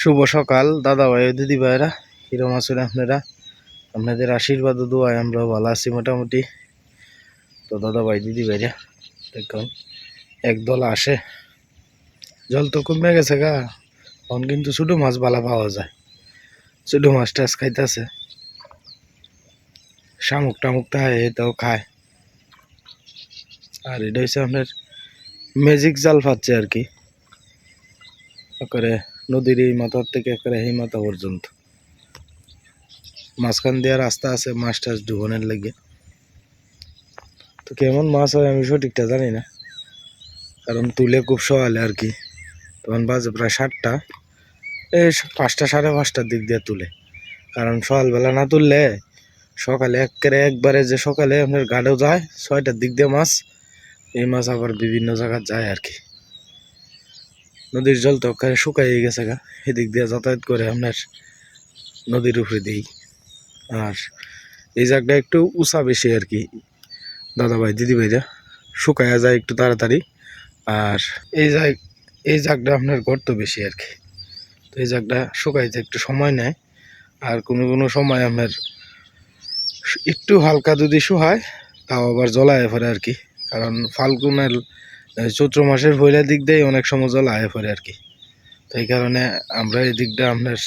শুভ সকাল, দাদা ভাই, দিদি ভাইরা কিরম আছেন আপনারা। আপনাদের আশীর্বাদ ও দোয়ায় আমরা ভালো আছি মোটামুটি। তো দাদা ভাই, দিদি ভাইরা, দেখুন, একদল আসে। জল তো কমে গেছে গা, এখন কিন্তু ছোটো মাছ বালা পাওয়া যায়। ছোটো মাছ টাছ খাইতেছে। শামুক টামুক তাই এটাও খায়। আর এটা হচ্ছে আপনার ম্যাজিক জাল পাচ্ছে আর কি। করে নদীর এই মাথার থেকে করে এই মাথা পর্যন্ত। মাঝখান দিয়ে রাস্তা আছে, মাছ টাছ ডুবনের লেগে। তো কেমন মাছ হয় আমি সঠিকটা জানি না। কারণ তুলে খুব সকালে আর কি। তখন বাজে প্রায় সাতটা। এই পাঁচটা সাড়ে পাঁচটার দিক দিয়ে তুলে। কারণ সকালবেলা না তুললে সকালে একেবারে একবারে যে সকালে আপনার গাড়েও যায়, ছয়টার দিক দিয়ে মাছ, এই মাছ আবার বিভিন্ন জায়গায় যায় আর কি। নদীর জল তো একেবারে শুকাই গেছে গা। এদিক দিয়ে যাতায়াত করে আপনার নদীর উপরে দিই। আর এই জায়গাটা একটু উঁচা বেশি আর কি। দাদা ভাই দিদি ভাইরা শুকায়া যায় একটু তাড়াতাড়ি। আর এই জায়গ এই জায়গাটা আপনার গর্ত বেশি আর কি। তো এই জায়গাটা শুকাইতে একটু সময় নেয়। আর কোনো কোনো সময় আপনার একটু হালকা যদি শুহায় তাও আবার জলায় পড়ে আর কি। কারণ ফাল্গুনের চৈত্র মাসের পয়লা দিক দিয়ে অনেক সময় জল আয় পড়ে আর কি। তো এই কারণে আমরা এই দিকটা আপনার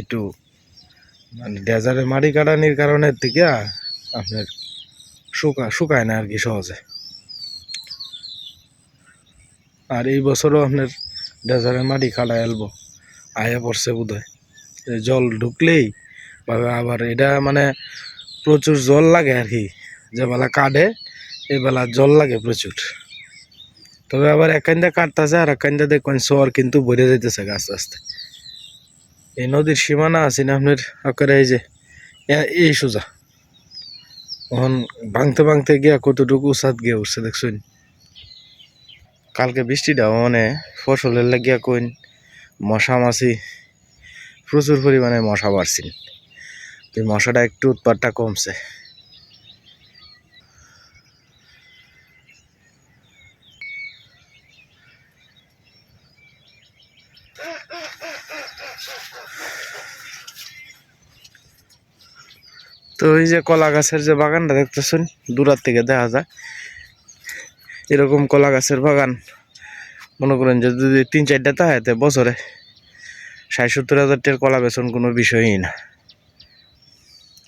একটু মানে ডেজারে মাটি কাটানির কারণের থেকে আপনার শুকা, শুকায় না আর কি সহজে। আর এই বছরও আপনার ডেজারে মাটি কাটা এলবো, আয়া পড়ছে বোধ জল ঢুকলেই বা আবার এটা মানে প্রচুর জল লাগে আর কি। যে বেলা কাটে, এই বেলা জল লাগে প্রচুর। তবে আবার একান্দা কাটতেছে আর একান্দা দেখবেন শহর কিন্তু ভরে যাইতেছে আস্তে আস্তে। এই নদীর সীমানা আছে না আপনার? আকারে এই যে এই সোজা। তখন ভাঙতে ভাঙতে গিয়া কতটুকু উসাদ গিয়ে উঠছে দেখছেন? কালকে বৃষ্টিটা মানে ফসলের লাগিয়া কইন মশা মাছি, প্রচুর পরিমাণে মশা বাড়ছিল তো মশাটা একটু উৎপাদটা কমছে। তো এই যে কলা গাছের যে বাগানটা দেখতেছেন, দূরার থেকে দেখা যায়। এরকম কলা গাছের বাগান। মনে করেন যে যদি তিন চারটা তাহাতে বছরে ষাট সত্তর হাজার টের কলা বেচন কোনো বিষয়ই না।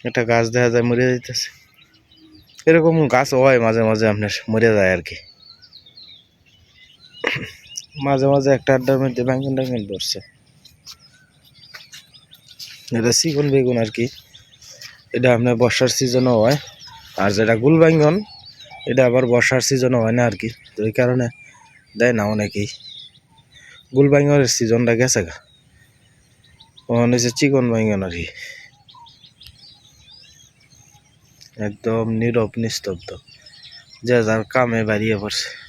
একটা গাছ দেখা যায় মরে যাইতেছে। এরকম গাছ হয় মাঝে মাঝে আপনার, মরে যায় আর কি। মাঝে মাঝে একটা আড্ডার মধ্যে ব্যাঙ্গন ট্যাঙ্গন ধরছে। এটা চিকন বেগুন আর কি। এটা আপনার বর্ষার সিজনও হয়। আর যেটা গুল ব্যাঙ্গন এটা আবার বর্ষার সিজনও হয় না আর কি। তো এই কারণে দেয় না অনেকেই। গুল ব্যাঙ্গনের সিজনটা গেছে গা। ওখানে হচ্ছে চিকন ব্যাঙ্গন আর কি। একদম নীরব, নিস্তব্ধ। যে যার কামে বাড়িয়ে পড়ছে।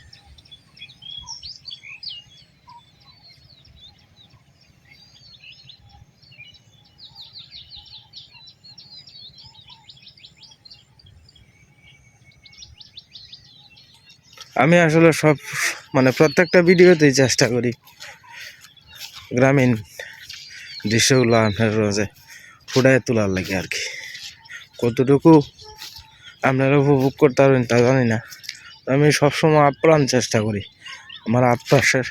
আমি আসলে সব মানে প্রত্যেকটা ভিডিওতেই চেষ্টা করি গ্রামীণ দৃশ্যগুলো আপনার রোজে ফুটায় তোলার লাগে আর কি। কতটুকু আপনারা উপভোগ করতে পারবেন তা জানি না। আমি সবসময় আপ্রাণ চেষ্টা করি আমার আশপাশের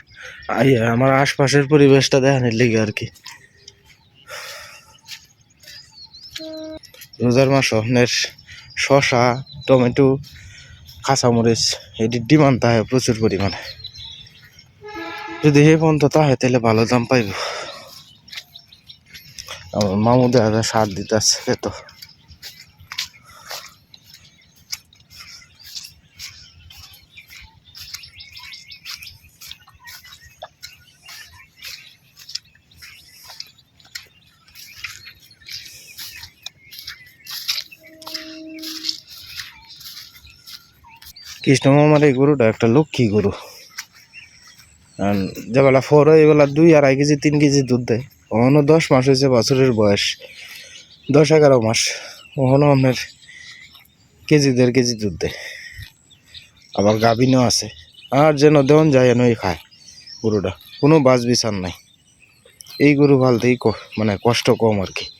আমার আশপাশের পরিবেশটা দেখানোর লেগে আর কি। রোজার মাস শশা টমেটো কাঁচামরিচ এটির ডিমান্ড তাহে, প্রচুর পরিমাণে। যদি হে পর্যন্ত তাহে, তাহলে ভালো দাম পাইব। আমার মামু দেখা যায় সার দিতে আসছে তো। কৃষ্ণ মামার এই গরুটা একটা লক্ষ্মী গরু। যেবেলা ফোর হয়, এবেলা দুই আড়াই কেজি, তিন কেজি দুধ দেয়। ওখানে দশ মাস হয়েছে বছরের বয়স। দশ এগারো মাস। ওখানে আপনার কেজি, দেড় কেজি দুধ দেয়। আবার গাভিনও আছে। আর যেন দেওয়ান যায় এনই খায় গরুটা। কোনো বাস বিচার নাই। এই গরু পালতেই ক- মানে কষ্ট কম আর কি।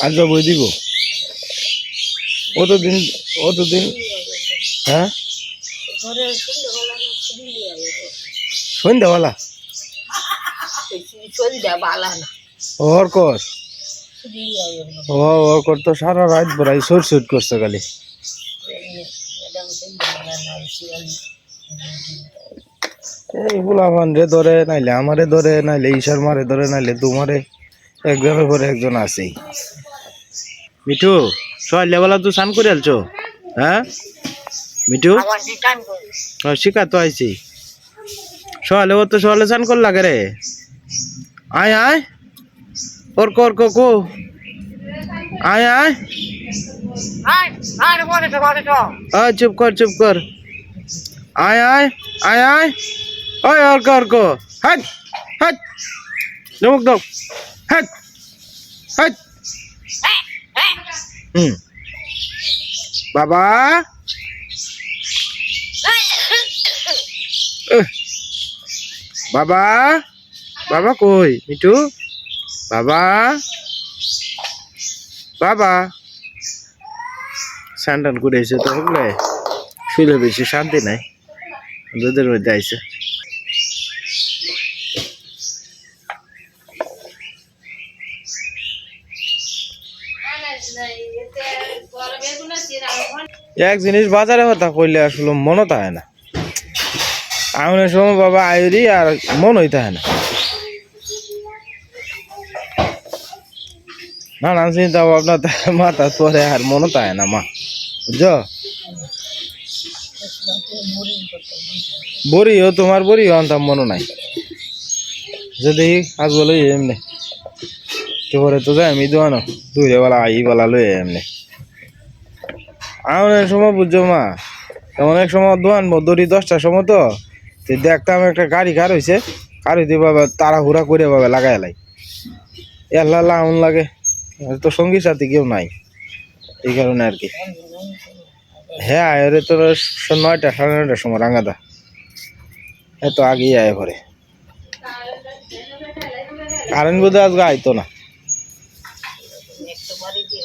আজ বই দিব অতদিন অতদিন হ্যাঁ? সন্ধ্যাবেলা? তো করছে ভান রে ধরে, নাইলে আমারে ধরে, নাইলে ঈশার মারে ধরে, নাইলে তোমারে। একজনের পরে একজন আছেই। মিঠু সকালবেলা তুই স্নান করে আলছো? হ্যাঁ? মিঠু? রিটার্ন শিখা তো আইছি। সকালে ও তো সকালে স্নান কর লাগে রে? আয় আয়। ওর কর কো কো। আয় আয়। আয় তো তো। চুপ কর চুপ কর। আয় আয় আয় আয়। ওই অর্ক হাট হাট। নমক দাও। হাট হাট। বাবা। বাবা। বাবা কই, মিঠু? বাবা। বাবা। স্নান করে এসে তো হলে শুলে বেশি শান্তি নাই। দুধের মধ্যে আইসে। এক জিনিস বাজারে কথা কইলে আসলে মনও থাকে না। আমার সময় বাবা আয়ুরি আর মন হইতে হয় না। নানান চিন্তা ভাবনা মাথা পরে আর মনও থাকে না মা। বুঝছ? বড়িও, তোমার বড়িও আনতাম মনে নাই। যদি আজ বলে এমনি। কেবরে তো যাই আমি দোয়ানো। দূরে বেলা আই বেলা লই এমনি। আমার সময় বুঝছ মা অনেক সময় দোয়ান দড়ি দশটার সময় তো দেখতাম একটা গাড়ি কার হয়েছে কার হইতে বাবা তাড়াহুড়া করে বাবা লাগাই লাই। এল্লা লাউন লাগে তো সঙ্গী সাথী কেউ নাই, এই কারণে আর কি। হ্যাঁ আয়রে তোর নয়টা সাড়ে নয়টার সময় রাঙাদা এত আগেই আয় ঘরে। কারেন্ট বোধ আজকে আইতো না একটু বাড়ি দিয়ে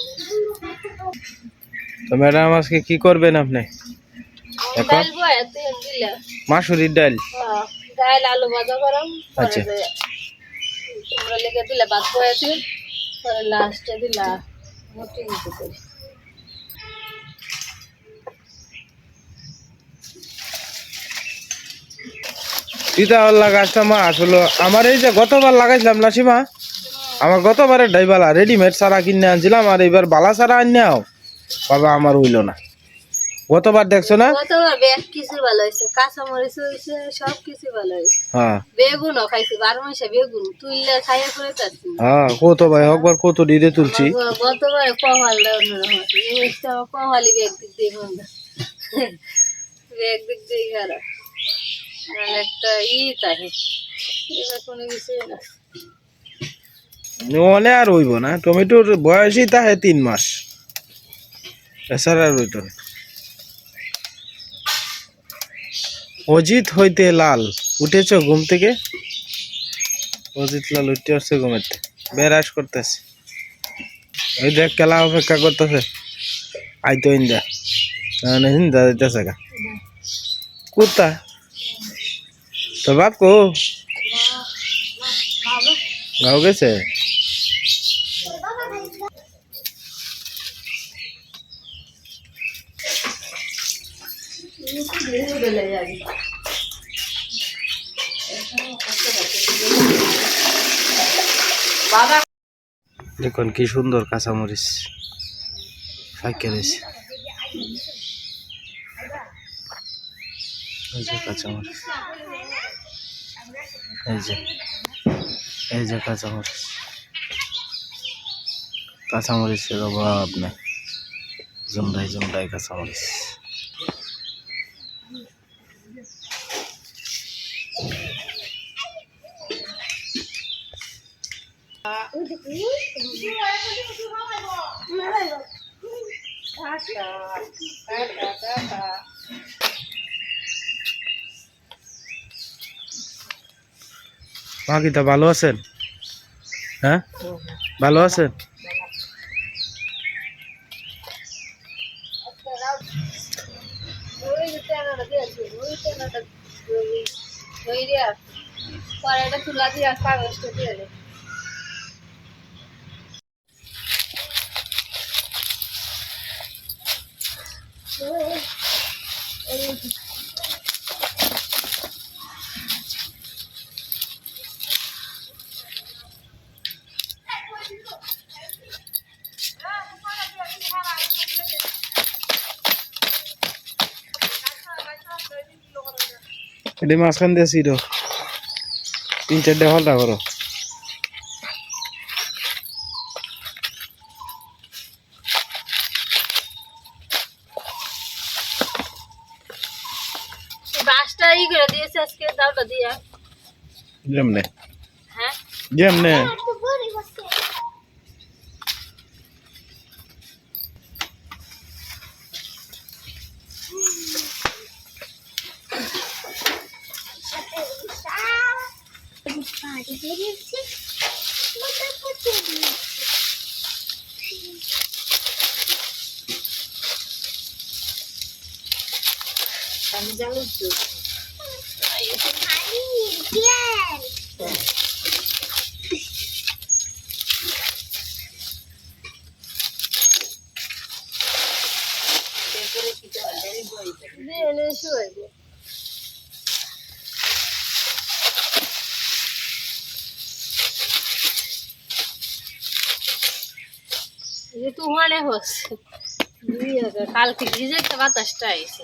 তো ম্যাডাম আজকে কি করবেন আপনি? এখন? ডাল মাসুরির ডাল? ডাল আলু ভাজা করাম আচ্ছা। তোমরা লেগে দিলা ভাত বয়ে পরে লাস্টে দিলা মুটি দিতে করি। সীতাওয়াল্লা গাছটা মা আসলে আমার এই যে গতবার লাগাইছিলাম না সীমা আমার গতবারের ডাইবালা রেডিমেড সারা কিনে আনছিলাম আর এবার বালা সারা আনিয়াও বাবা আমার হইল না। গতবার দেখছ না? গতবার বেগ কিছু ভালো হয়েছে কাঁচা মরিচ হয়েছে সব কিছু ভালো হয়েছে। হ্যাঁ। বেগুনও খাইছি বারো মাসে বেগুন তুইলে খাইয়ে করে চাচ্ছি হ্যাঁ কত ভাই একবার কত ডিরে তুলছি। গতবারে এই মাসটা কহালি বেগ দিক দিয়ে বন্ধ। বেগ দিক দিয়ে খারাপ। একটা ই তাহে এবার কোনো কিছুই না। নলে আর হইব না টমেটোর বয়সই তাহে তিন মাস। এছাড়া অজিত হইতে লাল উঠেছ ঘুম থেকে অজিত লাল উঠতে আসছে থেকে। বেরাস করতেছে ওই দেখ কেলা অপেক্ষা করতেছে আইতো ইন্দা না হিন্দা দিতেছে গা কুত্তা তো বাপ কো গাও গেছে দেখুন কি সুন্দর কাঁচামরিচ ফাঁকে রয়েছে কাঁচামরিচ। কাঁচামরিচ। কাঁচামরিচের অভাব নেই। জুমড়াই জুমড়াই কাঁচামরিচ। বাকিটা ভালো আছেন? হ্যাঁ? ভালো আছেন ওই যে টেনাটা দিয়েছি ওই টেনাটা ওই ওই দিয়া পরে এটা তুলা দিয়ে আর কাগজটা দিয়ে দে। এটি মাঝখান দিয়ে ছিল তিন চারটে হলটা করো যেমনে হ্যাঁ? যেমনে আমি যাব তো দিয়ে শুয়ে দে যে তুমানে হচ্ছে কালকে ভিজে একটা বাতাসটা আইছে।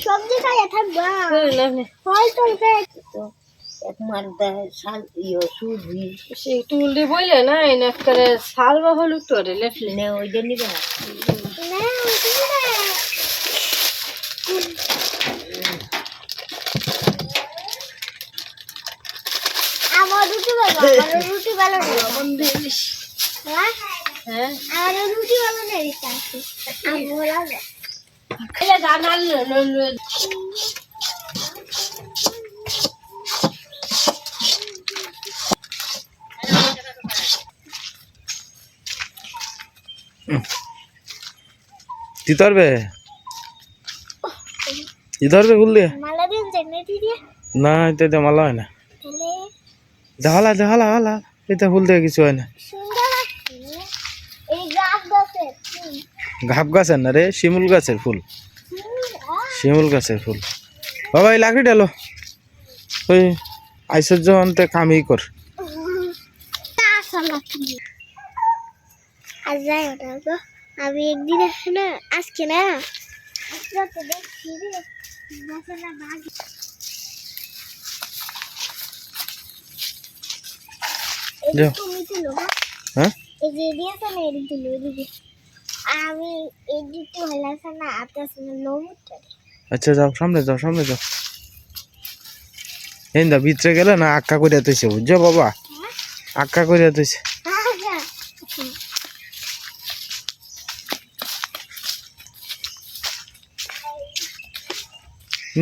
সবজি খাইয়া থাকবা। ফল টল খাই সেই টুলটি বইলে না এনে করে শাল বা হলুদ করে লেফলে। না ওইটা না। আমার রুটি ভালো আমার রুটি ভালো নেই হ্যাঁ? হ্যাঁ? আমার রুটি ভালো নেই আমার কি ধরবে? কি ধরবে গুল দিয়ে? না এটা মালা হয় না। দেখালা দেখালা হালা এটা ফুল দিয়ে কিছু হয় না। ঘাপ গাছের না রে? শিমুল গাছের ফুল। শিমুল গাছের ফুল। বাবা এই লাকড়ি ডালো ওই আইসর্য অন্তে কামই কর। আসা লাগছে। আর যাই ওটা গো আমি একদিন না আজকে তো। না হ্যাঁ আমি আছে না আপনি আছে না লোমটা আচ্ছা যাও সামনে যাও সামনে যাও। এন্দা ভিতরে গেলে না আক্কা করিয়া তুইছে বুঝছ বাবা? আক্কা করিয়া তুইছে আচ্ছা।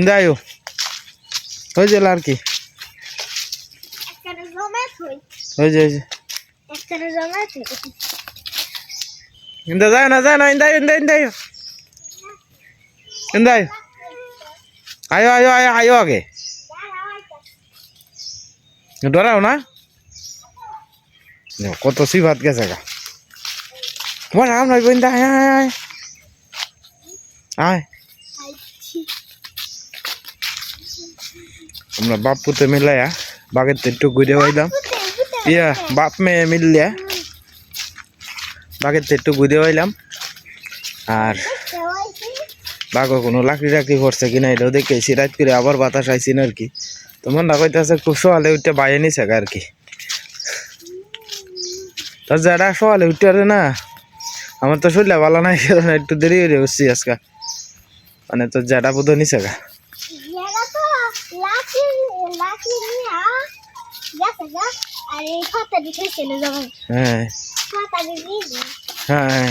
দায়ও ওই যে আর কি। একটা জমা থই ওই যে ওই যে একটা জমা থই ইন্দা যায় না যায় না ইন্দা ইন্দা ইন্দা ইন্দা আয়ো আয়ো আয়ো আয়ো আগে ডরাও না দেখো, কত সিফাত গেছে গা তোমার আম নাই বইন্দা আয় আয় আয় আয় আমরা বাপ পুতে মিলাইয়া বাগের একটু ঘুরে হইলাম ইয়া বাপ মেয়ে মিললে বাগের একটু ঘুরে হইলাম আর বাঘ কোনো লাকড়ি টাকড়ি করছে কিনা এটাও দেখেছি। রাত করে আবার বাতাস আইসি না আর কি। তোমার না কইতাছে খুব সকালে উঠতে বাইরে নিছে আর কি। তো যারা সকালে উঠতে পারে না আমার তো শরীরে ভালো নাই কারণ একটু দেরি হয়ে উঠছি আজকে। মানে তো যারা বোধ নিছে গা। আর হ্যাঁ। হ্যাঁ।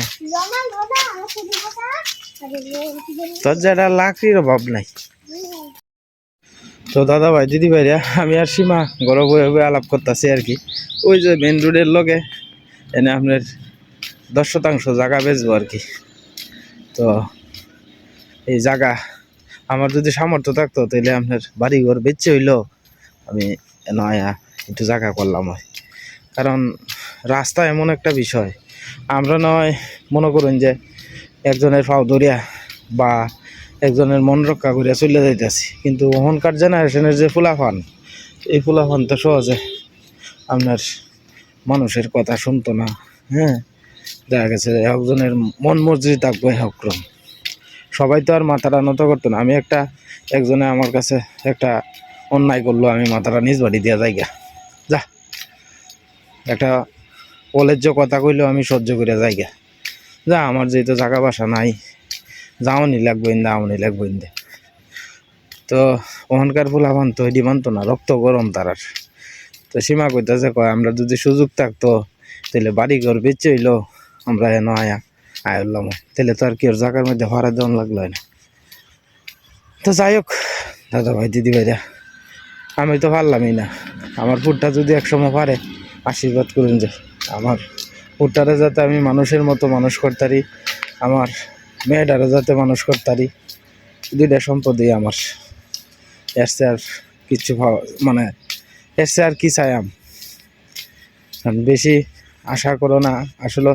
তোর যারা লাকড়ির অভাব নাই। তো দাদা ভাই দিদি ভাইরা আমি আর সীমা গরম হয়ে হয়ে আলাপ করতেছি আর কি। ওই যে মেন রোডের লগে এনে আপনার দশ শতাংশ জায়গা বেচবো আর কি। তো এই জায়গা আমার যদি সামর্থ্য থাকতো তাহলে আপনার বাড়ি ঘর বেচে হইল। আমি নয়া একটু জায়গা করলাম হয়। কারণ রাস্তা এমন একটা বিষয়। আমরা নয়, মনে করুন যে একজনের ফাও ধরিয়া বা একজনের মন রক্ষা করিয়া চলে যাইতেছি। কিন্তু ওখানকার জেনারেশনের যে ফুলাফান, এই ফুলাফান তো সহজে আপনার মানুষের কথা শুনতো না হ্যাঁ? দেখা গেছে একজনের মন মর্জি থাকবে হক্রম সবাই তো আর মাথাটা নত করতো না। আমি একটা, একজনে আমার কাছে একটা অন্যায় করল, আমি মাথাটা নিজ বাড়ি দিয়া যাই গা যা। একটা কলেজ কথা কইলেও আমি সহ্য করে যাই গা। যা, আমার যেহেতু জায়গা বাসা নাই, যাওনি লাগবে ইন্দা, আমনি লাগবে ইন্দে। তো ওখানকার ফুলাবান তো ডিমান্ড তো না, রক্ত গরম তারার। তো সীমা কইতাছে, কয়, আমরা যদি সুযোগ থাকতো তাহলে বাড়ি ঘর বেচে হইল, আমরা এন আয়া উল্লাম তাহলে তো আর কি, ওর জায়গার মধ্যে ভাড়া দেওয়ান লাগল না। তো যাই হোক, দাদা ভাই, দিদি ভাইরা, আমি তো পারলামই না। আমার ফুটটা যদি একসময় পারে, আশীর্বাদ করুন যে। আমার ফুটটারে যাতে আমি মানুষের মতো মানুষ করতারি, আমার মেয়েটারে যাতে মানুষ করতারি, দুইটা সম্পদই আমার। চেয়ে আর কিছু মানে এর আর কি চাই আম? বেশি আশা করো না। আসলে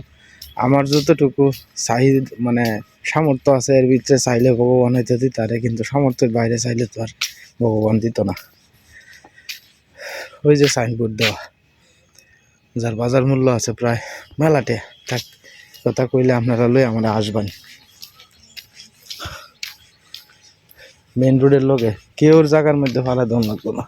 আমার যতটুকু চাই মানে সামর্থ্য আছে এর ভিতরে চাইলে ভগবান হয়তো দিতারে কিন্তু সামর্থ্যের বাইরে চাইলে তো আর ভগবান দিত না। ওই যে সাইনবোর্ড দেওয়া। যার বাজার মূল্য আছে প্রায় মেলাটে থাক কথা কইলে আপনারা লই আমরা আসবেন। মেন রোডের লগে কেউর জায়গার মধ্যে ফালা দম লাগতো না।